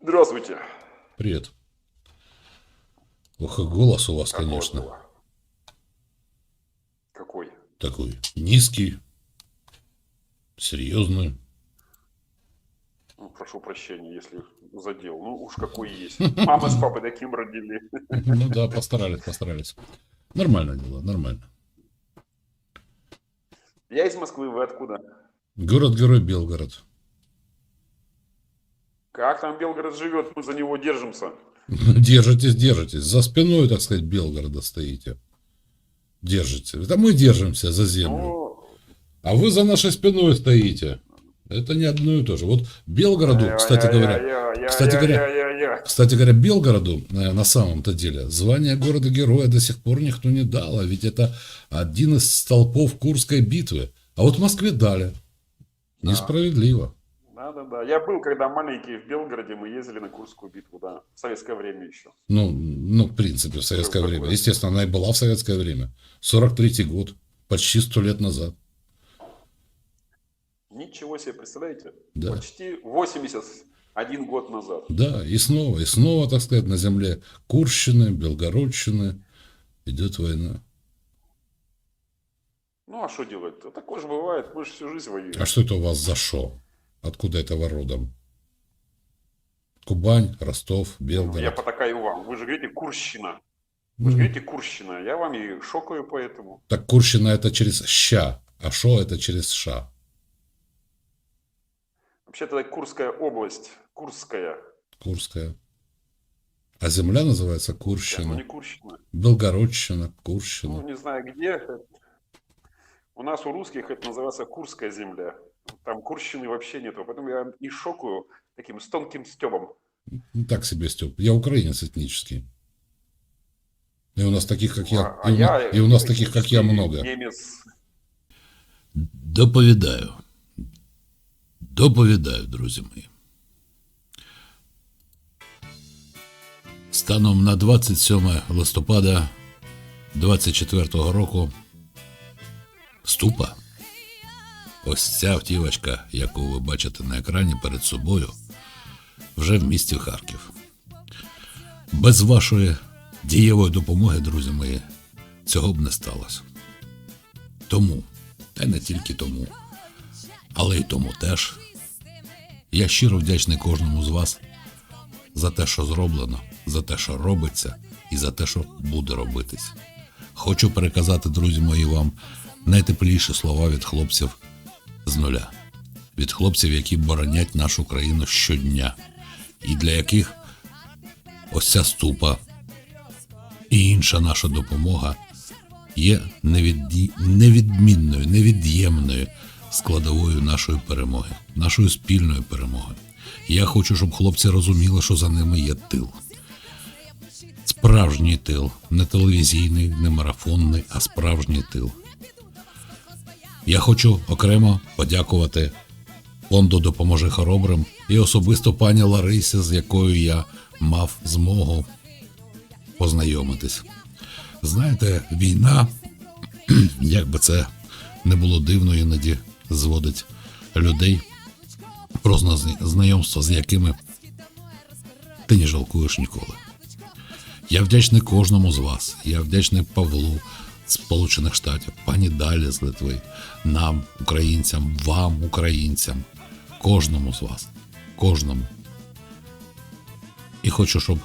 Здравствуйте. Привет. Ох, и голос у вас, Как у вас конечно, дела? Какой? такой низкий, серьезный. Ну, прошу прощения, если задел. Ну, уж какой есть. Мама с папой таким родили. Ну да, постарались, постарались. Нормально дело, нормально. Я из Москвы, вы откуда? Город-герой Белгород. Как там Белгород живет? Мы за него держимся. Держитесь, держитесь. За спиной, так сказать, Белгорода стоите. Держите. Это мы держимся за землю. Ну, А вы за нашей спиной стоите. Это не одно и то же. Вот Белгороду, кстати говоря, кстати говоря, Кстати говоря, Белгороду э, на самом-то деле звание города-героя до сих пор никто не дал, а ведь это один из столпов Курской битвы. А вот Москве дали. Несправедливо. Да-да-да. Я был, когда маленький в Белгороде, мы ездили на Курскую битву, да. В советское время еще. Ну, ну, в принципе, в советское Такое. время. Естественно, она и была в советское время. 43-й год, почти сто лет назад. Ничего себе, представляете? Да. Почти 81 год назад. Да, и снова, и снова, так сказать, на земле Курщины, Белгородщины идет война. Ну, а что делать? Такое же бывает. Мы же всю жизнь воюем. А что это у вас за шо? Откуда это вы родом? Кубань, Ростов, Белгород. Я потакаю вам. Вы же говорите Курщина. Вы же говорите Курщина. Я вам и шокаю поэтому. Так Курщина это через ща, а шо это через ша. Вообще-то это Курская область. Курская. Курская. А земля называется Ну, Курщина. не Курщина. Белгородщина, Ну, Курщина. не знаю где. У нас у русских это называется Курская земля Там Курщины вообще нету. Поэтому я и шокаю таким с тонким стебом. Ну, так себе, Степ. Я украинец этнический. И у нас таких, как я, А и, у, на- и у нас таких, как я, этнический много. Немец. Доповідаю. Доповідаю, друзі мої. Станом на 27 листопада 24 року ступа. Ось ця автівочка, яку ви бачите на екрані перед собою, вже в місті Харків. Без вашої дієвої допомоги, друзі мої, цього б не сталося. Тому, та й не тільки тому, але й тому теж. Я щиро вдячний кожному з вас за те, що зроблено, за те, що робиться, і за те, що буде робитись. Хочу переказати, друзі мої, вам найтепліші слова від хлопців з нуля, від хлопців, які боронять нашу країну щодня, і для яких ось ця ступа і інша наша допомога є невідді... невідмінною, невід'ємною складовою нашої перемоги, нашої спільної перемоги. Я хочу, щоб хлопці розуміли, що за ними є тил. Справжній тил, не телевізійний, не марафонний, а справжній тил. Я хочу окремо подякувати фонду Допоможи хоробрим і особисто пані Ларисі, з якою я мав змогу познайомитись. Знаєте, війна, як би це не було дивно, іноді зводить людей про зна- знайомство, з якими ти не жалкуєш ніколи. Я вдячний кожному з вас. Я вдячний Павлу Сполучених Штатів, пані Далі з Литви, нам, українцям, вам, українцям, кожному з вас, кожному. І хочу, щоб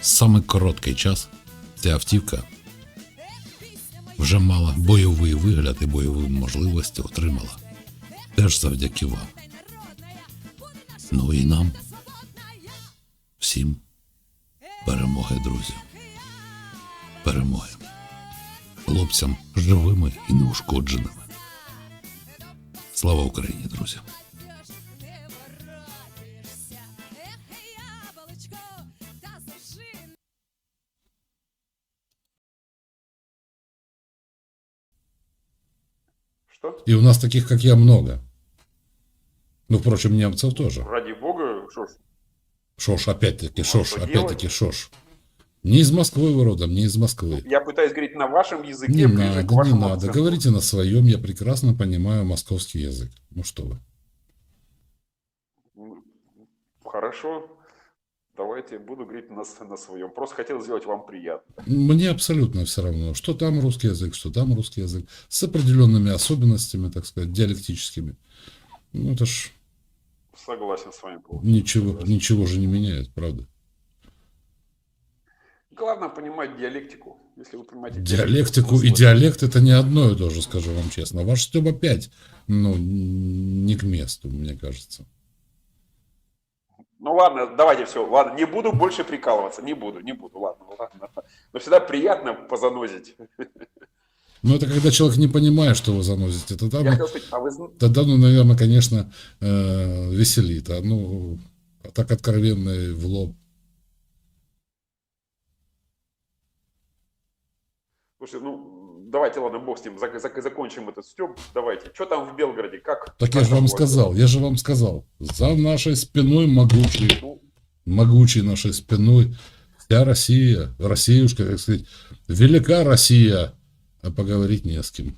саме короткий час ця автівка вже мала бойовий вигляд і бойові можливості отримала. Теж завдяки вам. Ну і нам. Всім перемоги, друзі. Перемоги. Хлопцям живими і неушкодженими. Слава Україні, друзі! Что? И у нас таких, как я, много. Ну, впрочем, немцев тоже. Ради бога, что ж. Шо ж, опять-таки, Ну, шо ж, что опять-таки, шо ж. Не из Москвы вы родом, не из Москвы. Я пытаюсь говорить на вашем языке, Не ближе надо, к не надо. акценту. Говорите на своем, я прекрасно понимаю московский язык. Ну что вы. хорошо. Давайте, буду говорить на, на своем. Просто хотел сделать вам приятно. Мне абсолютно все равно, что там русский язык, что там русский язык, с определенными особенностями, так сказать, диалектическими. Ну, это ж Согласен с вами. полностью. ничего, Согласен. ничего же не меняет, правда. Главное понимать диалектику. Если вы понимаете Диалектику и диалект это не одно и то же, скажу вам честно. Ваш Степ опять, ну, не к месту, мне кажется. Ну ладно, давайте все, ладно, не буду больше прикалываться, не буду, не буду, ладно, ладно. Но всегда приятно позанозить. Но это когда человек не понимает, что вы заносите, тогда, Я ну, сказать, а вы тогда, ну, наверное, конечно, э, веселит. А ну, так откровенно в лоб. Слушайте, ну, давайте, ладно, бог с ним, зак- зак- закончим этот стёб. Давайте. Что там в Белгороде? Как? Так я как же там вам сказал, я же вам сказал. За нашей спиной могучий? Ну, могучей нашей спиной вся Россия, Россиюшка, как сказать, велика Россия, а поговорить не с кем.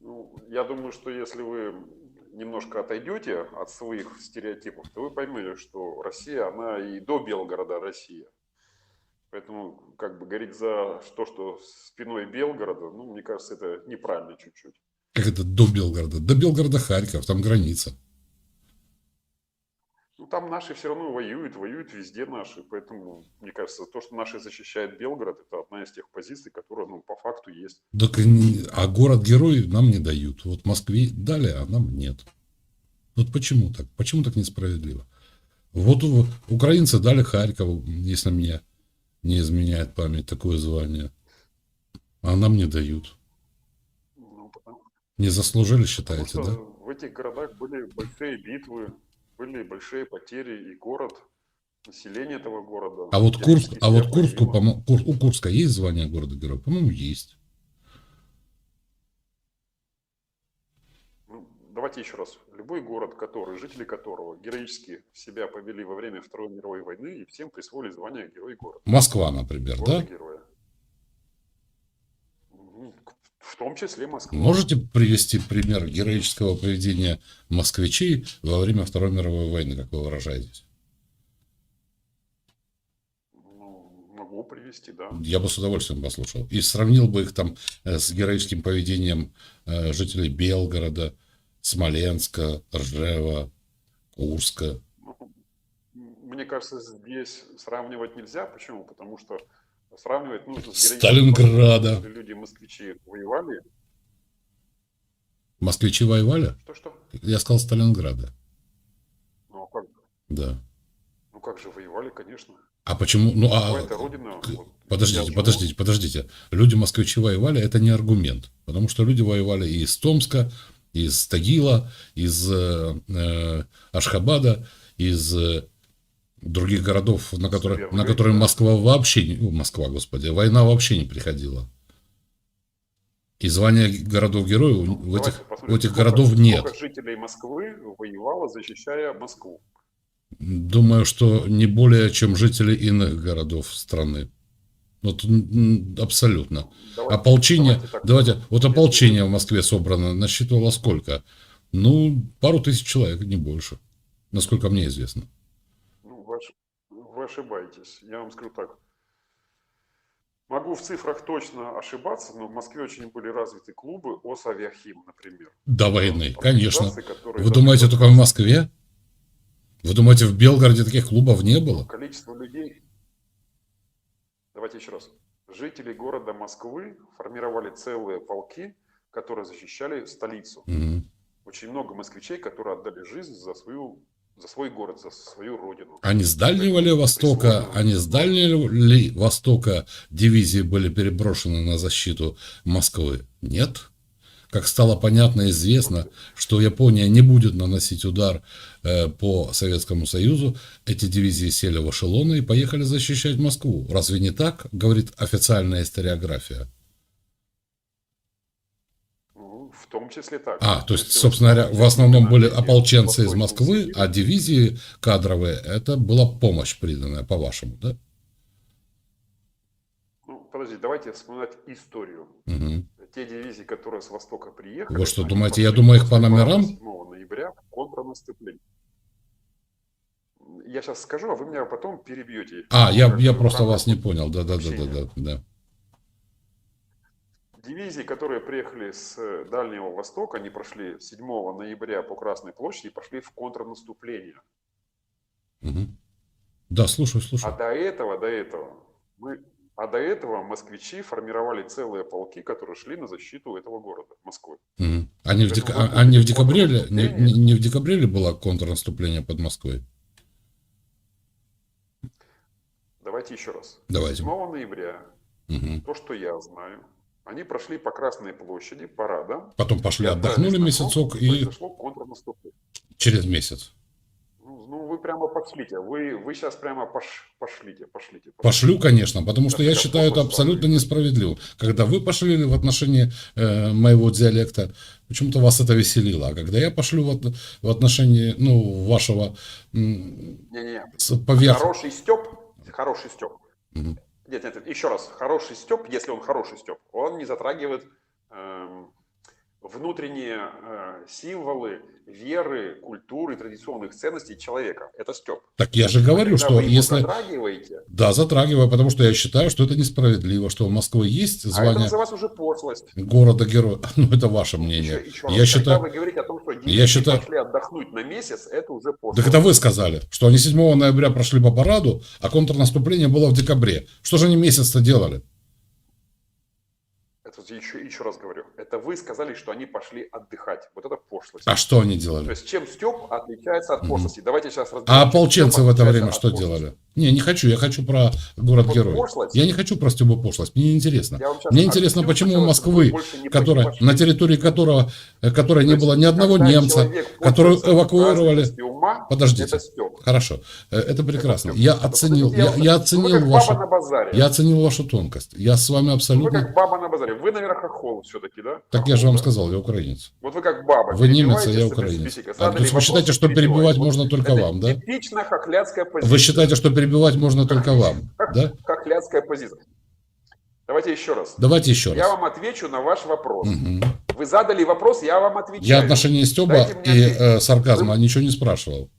ну, я думаю, что если вы немножко отойдете от своих стереотипов, то вы поймете, что Россия, она и до Белгорода Россия. Поэтому, как бы, говорить за то, что спиной Белгорода, ну, мне кажется, это неправильно чуть-чуть. Как это до Белгорода? До Белгорода Харьков, там граница. Ну, там наши все равно воюют, воюют везде наши. Поэтому, мне кажется, то, что наши защищают Белгород, это одна из тех позиций, которая, ну, по факту есть. Так а город-герой нам не дают. Вот Москве дали, а нам нет. Вот почему так? Почему так несправедливо? Вот у- украинцы дали Харькову, если мне не изменяет память, такое звание. А нам не дают. Ну, потому, Не заслужили, считаете, да? в этих городах были большие битвы, были большие потери, и город, население этого города. А вот Курск, а вот Курску, по-мо- Кур- у Курска есть звание города-героя? По-моему, есть. Ну, давайте еще раз. Любой город, который, жители которого героически себя повели во время Второй мировой войны, и всем присвоили звание Герой города. Москва, например, да? Города-героя. Ну, В том числе Москва. Можете привести пример героического поведения москвичей во время Второй мировой войны, как вы выражаетесь? Ну, могу привести, да. Я бы с удовольствием послушал. И сравнил бы их там э, с героическим поведением э, жителей Белгорода, Смоленска, Ржева, Курска. Мне кажется, здесь сравнивать нельзя. Почему? Потому что сравнивать нужно с Сталинграда. Люди, москвичи воевали. Москвичи воевали? Что-что? Я сказал Сталинграда. Ну, а как? Да. Ну, как же воевали, конечно. А почему? Ну, а... это родина. Подождите, подождите, подождите. Люди москвичи воевали, это не аргумент. Потому что люди воевали и из Томска, из Тагила, из э, э, Ашхабада, из э, других городов, на которые, на которые. Москва вообще не... о, Москва, господи, война вообще не приходила. И звания городов-героев у- в этих, у этих сколько- городов нет. Сколько жителей Москвы воевало, защищая Москву? Думаю, что не более, чем жители иных городов страны. Вот м, абсолютно. Давайте- Ополчение, давайте так. давайте, вот ополчение в Москве собрано, насчитывало сколько? Ну, пару тысяч человек, не больше, насколько мне известно. Ну, вы, вы ошибаетесь. Я вам скажу так. Могу в цифрах точно ошибаться, но в Москве очень были развиты клубы ОСАвиахим, например. До войны, конечно. Вы думаете, только в Москве? Вы думаете, в Белгороде таких клубов не было? Количество людей... Давайте еще раз. Жители города Москвы формировали целые полки, которые защищали столицу. Мгм. Очень много москвичей, которые отдали жизнь за свою за свой город, за свою родину. Они с Дальнего ли Востока, они с Дальнего ли Востока дивизии были переброшены на защиту Москвы? Нет. Как стало понятно и известно, что Япония не будет наносить удар э, по Советскому Союзу, эти дивизии сели в эшелоны и поехали защищать Москву. Разве не так, говорит официальная историография? Ну, в том числе так. А, то есть, собственно говоря, в основном были ополченцы из Москвы, а дивизии кадровые, это была помощь приданная, по-вашему, да? Подожди, давайте вспоминать историю. Мгм. Те дивизии, которые с востока приехали... Вы что, думаете, я думаю их по номерам? 27 ноября в контрнаступление. я сейчас скажу, а вы меня потом перебьете. А, я, я просто вас не понял. Да, да, да, да, общения. да, да. Дивизии, которые приехали с э, Дальнего Востока, они прошли 7 ноября по Красной площади и пошли в контрнаступление. Мгм. Да, слушаю, А слушаю. до этого, до этого, мы, а до этого москвичи формировали целые полки, которые шли на защиту этого города, Москвы. Мгм. Они в, Поэтому дека- вы а- они в декабре ли, не, не- не в декабре ли было контрнаступление под Москвой? Давайте еще раз. Давайте. 7 ноября, Мгм. то, что я знаю, они прошли по Красной площади, парадом, Потом пошли, отдохнули месяцок и произошло контрнаступление. через месяц. Прямо пошлите, вы, вы сейчас прямо пош, пошлите, пошлите. Пошлю, конечно, потому что Да, я считаю это абсолютно славлю. несправедливым. Когда вы пошли в отношении э, моего диалекта, почему-то вас это веселило. А когда я пошлю в, в отношении ну, вашего с- поверх... хороший степ, хороший степ. Мгм. Нет, нет, нет, еще раз, хороший степ, если он хороший степ, он не затрагивает эм, внутренние э, символы веры, культуры, традиционных ценностей человека. Это степ. Так я же говорю, Когда что вы если... затрагиваете, Да, затрагиваю, потому что я считаю, что это несправедливо, что у Москвы есть а это звание называется уже пошлость. города-героя. Ну, это ваше Еще, мнение. еще раз, Я считаю... Вы говорите о том, что Я дети считаю- пошли отдохнуть на месяц, это уже пошлость. Так это вы сказали, что они 7 ноября прошли по параду, а контрнаступление было в декабре. Что же они месяц-то делали? Это еще, еще раз говорю. Это вы сказали, что они пошли отдыхать. Вот это пошлость. А что они То делали? есть чем степ отличается от пошлости? Давайте сейчас разберем. А стёб в это время что пошлости. делали? Не, не хочу, я хочу про город-герой. Вот. Я не хочу про Стебу пошлость, мне интересно. Вам щас Мне интересно, объясню, почему у Москвы, не которая, на территории которого, которой не То было ни одного немца, которую эвакуировали. Ума, Подождите. Это стёб. Хорошо, э, это прекрасно. Это Я оценил, я, я вы оценил как вашу, на базаре. я оценил вашу тонкость. Я с вами Вы абсолютно. как баба на базаре. Вы, наверное, хохол все-таки, да? Так я же вам Хохол, да? сказал, я украинец. Вот вы как баба. Вы немец, а я украинец. А, то есть вы считаете, что перебивать Вот можно только это вам, да? Типично хохлядская позиция. Вы считаете, что перебивать можно только вам, да? Хохлядская позиция. Давайте еще раз. Давайте еще Я раз. вам отвечу на ваш вопрос. Мгм. Вы задали вопрос, я вам отвечаю. Я отношения Стеба и э, сарказма Вы- ничего не спрашивал.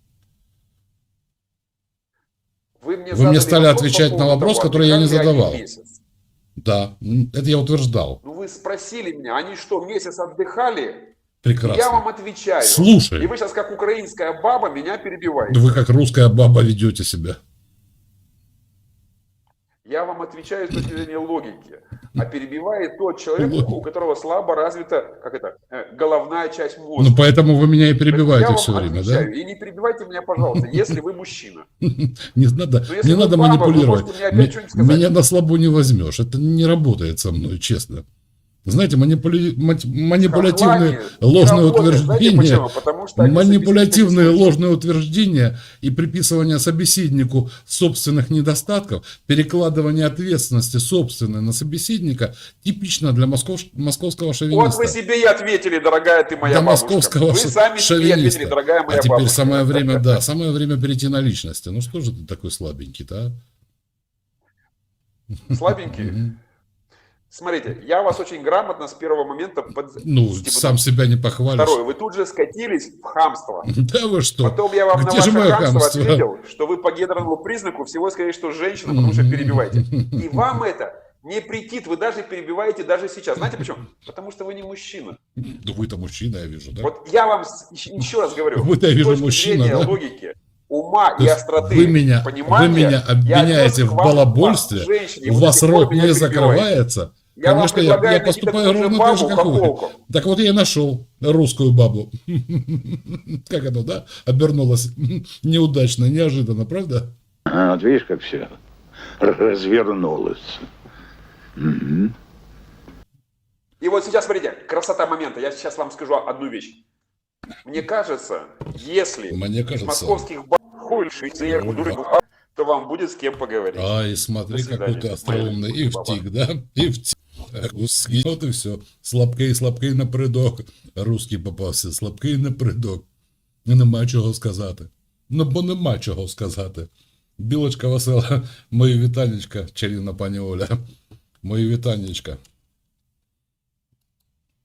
Вы мне, Вы мне стали вопрос отвечать по на вопрос, того, который я не задавал. месяц. Да, это я утверждал. Ну вы спросили меня, они что, месяц отдыхали? Прекрасно. Я вам отвечаю. Слушай. И вы сейчас как украинская баба меня перебиваете. Вы как русская баба ведете себя. Я вам отвечаю с точки зрения логики. А перебивает тот человек, у которого слабо развита, как это, э, головная часть мозга. Ну, поэтому вы меня и я перебиваете вам все время, да? отвечаю. И не перебивайте меня, пожалуйста, если вы мужчина. Не надо, не надо манипулировать. Меня на слабо не возьмешь. Это не работает со мной, честно. Знаете, манипули- манипулятивные Хохлами ложные работает. Утверждения, манипулятивные ложные утверждения и приписывание собеседнику собственных недостатков, перекладывание ответственности собственной на собеседника типично для москов- московского Вот шовиниста. вы себе и ответили, дорогая ты моя Для бабушка. московского Вы ш- сами себе шовиниста. ответили, дорогая моя а теперь бабушка. самое время, да, самое время перейти на личности. Ну что же ты такой слабенький-то, а? Слабенький. Смотрите, я вас очень грамотно с первого момента под... Ну, типа, сам себя не похвалишь. Второе, вы тут же скатились в хамство. Да вы что? Потом я вам Где на ваше хамство, хамство? ответил, что вы по гендерному признаку всего скорее, что женщина, потому что перебиваете. И вам это не претит, вы даже перебиваете даже сейчас. Знаете почему? Потому что вы не мужчина. Да вы-то мужчина, я вижу, да? Вот я вам еще раз говорю, Вы-то, я вижу, мужчина, да? логики, ума То и остроты, вы меня, понимания, вы меня обвиняете в балабольстве, у вас рот не закрывается. Я Конечно, я, предлагаю я поступаю ровно так же, как вы. Так вот я и нашел русскую бабу. Как оно, да? Обернулось неудачно, неожиданно, правда? А, вот видишь, как все развернулось. И вот сейчас, смотрите, красота момента. Я сейчас вам скажу одну вещь. Мне кажется, если Мне из кажется. московских баб хуй лишить заехать в дуры, то вам будет с кем поговорить. А, и смотри, какой ты остроумный. И втик, да? И втик. Русский. Вот і все. Слабкий, слабкий напередок. Русський попався, слабкий напередок. І нема чого сказати. Ну, бо нема чого сказати. Білочка весела, моє вітанечка, чарівна пані Оля. Мої вітанечка.